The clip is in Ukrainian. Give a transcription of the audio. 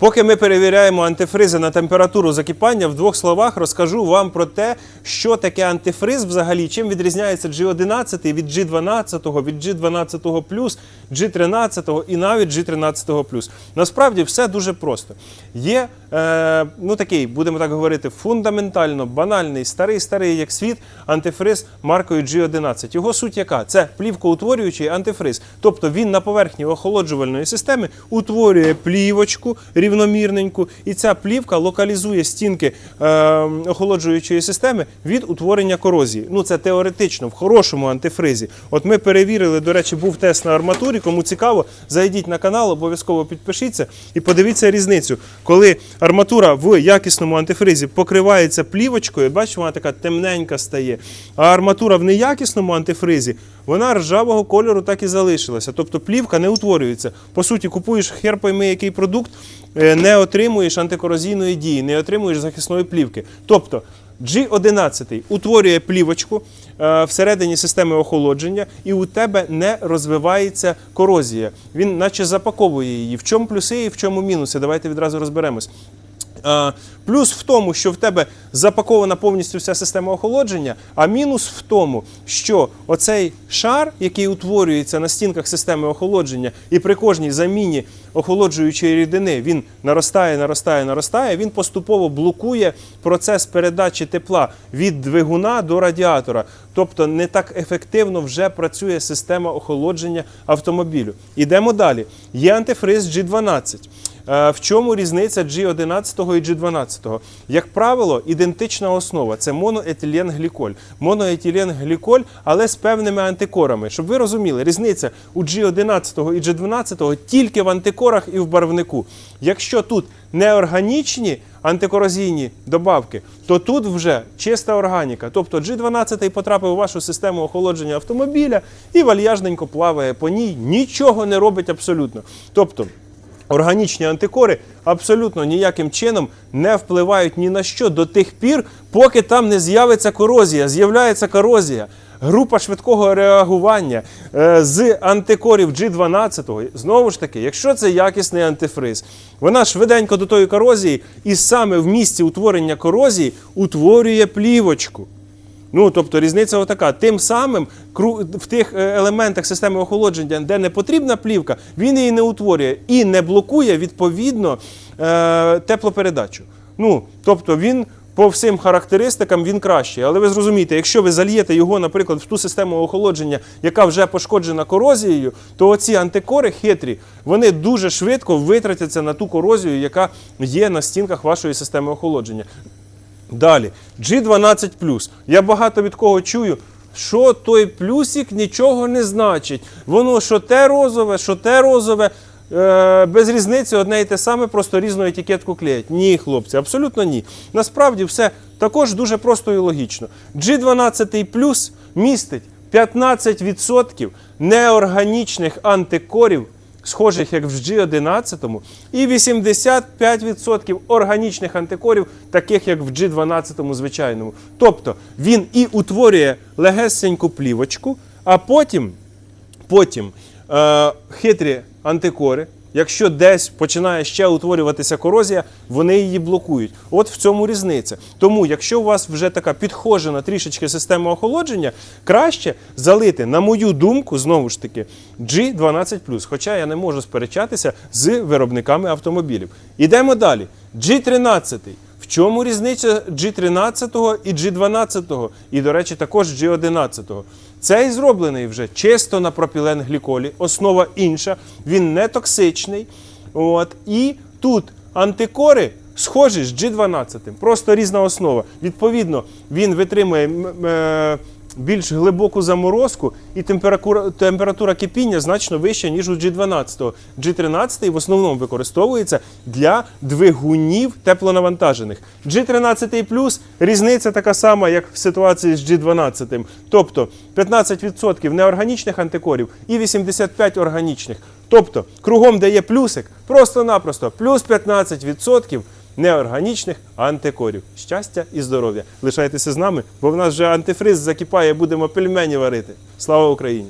Поки ми перевіряємо антифризи на температуру закипання, в двох словах розкажу вам про те, що таке антифриз взагалі, чим відрізняється G11 від G12, від G12+, G13 і навіть G13+. Насправді все дуже просто. Є е, ну такий, будемо так говорити, фундаментально банальний, старий, старий як світ антифриз маркою G11. Його суть яка? Це плівкоутворюючий антифриз. Тобто він на поверхні охолоджувальної системи утворює плівочку рівномірненьку, і ця плівка локалізує стінки е, охолоджуючої системи від утворення корозії. Ну це теоретично в хорошому антифризі. От ми перевірили, до речі, був тест на арматурі. Кому цікаво, зайдіть на канал, обов'язково підпишіться і подивіться різницю. Коли арматура в якісному антифризі покривається плівочкою, бачите, вона така темненька стає. А арматура в неякісному антифризі, вона ржавого кольору так і залишилася. Тобто плівка не утворюється. По суті, купуєш хер пойми який продукт, е, не отримуєш антикорозійної дії, не отримуєш захисної плівки. Тобто G11 утворює плівочку е, всередині системи охолодження, і у тебе не розвивається корозія. Він наче запаковує її. В чому плюси і в чому мінуси? Давайте відразу розберемось. Е, Плюс в тому, що в тебе запакована повністю вся система охолодження, а мінус в тому, що оцей шар, який утворюється на стінках системи охолодження, і при кожній заміні охолоджуючої рідини він наростає, наростає, наростає, він поступово блокує процес передачі тепла від двигуна до радіатора. Тобто не так ефективно вже працює система охолодження автомобілю. Ідемо далі. Є антифриз G12. Е, В чому різниця G11 і G12? Як правило, ідентична основа це моноетиленгліколь. Моноетиленгліколь, але з певними антикорами. Щоб ви розуміли, різниця у G11 і G12 тільки в антикорах і в барвнику. Якщо тут неорганічні антикорозійні добавки, то тут вже чиста органіка. Тобто G12 потрапив у вашу систему охолодження автомобіля і вальяжненько плаває по ній, нічого не робить абсолютно. Тобто Органічні антикори абсолютно ніяким чином не впливають ні на що до тих пір, поки там не з'явиться корозія. З'являється корозія. Група швидкого реагування е, з антикорів G12, знову ж таки, якщо це якісний антифриз, вона швиденько до тої корозії і саме в місці утворення корозії утворює плівочку. Ну, тобто різниця отака. Тим самим в тих е, елементах системи охолодження, де не потрібна плівка, він її не утворює і не блокує відповідно е, теплопередачу. Ну, тобто він по всім характеристикам він кращий. Але ви зрозумієте, якщо ви зальєте його, наприклад, в ту систему охолодження, яка вже пошкоджена корозією, то оці антикори хитрі, вони дуже швидко витратяться на ту корозію, яка є на стінках вашої системи охолодження. Далі, G12. Я багато від кого чую, що той плюсик нічого не значить. Воно що те розове, що те розове. Е, без різниці одне і те саме, просто різну етикетку клеять. Ні, хлопці, абсолютно ні. Насправді все також дуже просто і логічно. G12 містить 15% неорганічних антикорів, схожих як в G11, і 85% органічних антикорів, таких як в G12 звичайному. Тобто він і утворює легесеньку плівочку, а потім, потім е, хитрі антикори. Якщо десь починає ще утворюватися корозія, вони її блокують. От в цьому різниця. Тому, якщо у вас вже така підхожена трішечки система охолодження, краще залити, на мою думку, знову ж таки, G12+. Хоча я не можу сперечатися з виробниками автомобілів. Ідемо далі. G13. В чому різниця G13 і G12? І, до речі, також G11. Цей зроблений вже чисто на пропіленгліколі, основа інша, він не токсичний. От, і тут антикори схожі з G12, просто різна основа. Відповідно, він витримує е, більш глибоку заморозку, і температура, температура кипіння значно вища, ніж у G12. G13 в основному використовується для двигунів теплонавантажених. G13 різниця така сама, як в ситуації з G12. Тобто 15% неорганічних антикорів і 85% органічних. Тобто, кругом де є плюсик, просто-напросто плюс 15% неорганічних антикорів. Щастя і здоров'я. Лишайтеся з нами, бо в нас вже антифриз закипає, будемо пельмені варити. Слава Україні!